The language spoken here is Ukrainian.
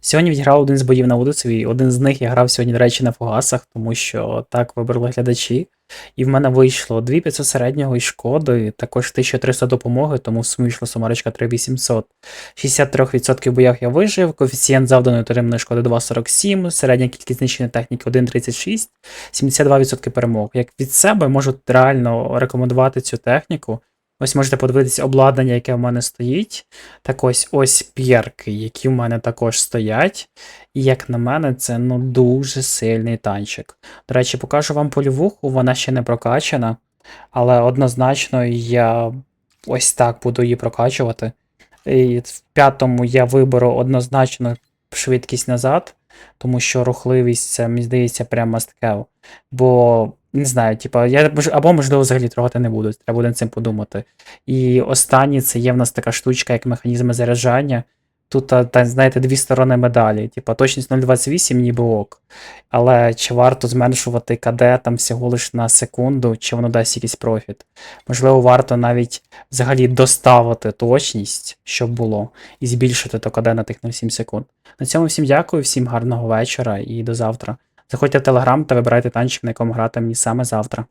Сьогодні відіграв один з боїв на Удицеві, один з них я грав сьогодні, до речі, на фугасах, тому що так вибрали глядачі. І в мене вийшло 2500 середнього і шкоди, також 1300 допомоги, тому в сумі вийшла сумарочка 3800. 63% боях я вижив, коефіцієнт завданої отриманої шкоди 2,47, середня кількість знищеної техніки 1,36, 72% перемог. Як від себе можу реально рекомендувати цю техніку. Ось можете подивитись обладнання, яке в мене стоїть. Так ось ось п'єрки, які в мене також стоять. І як на мене, це ну дуже сильний танчик. До речі, покажу вам польовуху, вона ще не прокачана, але однозначно я ось так буду її прокачувати. І в п'ятому я виберу однозначно швидкість назад, тому що рухливість це, мені здається, прямо must-have. Бо не знаю, типа, я або можливо взагалі трогати не буду, треба буде над цим подумати. І останнє це є в нас така штучка, як механізми заряджання. Тут, та, знаєте, дві сторони медалі. Типа точність 0,28 ніби ок. Але чи варто зменшувати КД там всього лиш на секунду, чи воно дасть якийсь профіт? Можливо, варто навіть взагалі доставити точність, щоб було, і збільшити то КД на тих 0,7 секунд. На цьому всім дякую, всім гарного вечора і до завтра. Заходьте в Телеграм та вибирайте танчик, на якому грати мені саме завтра.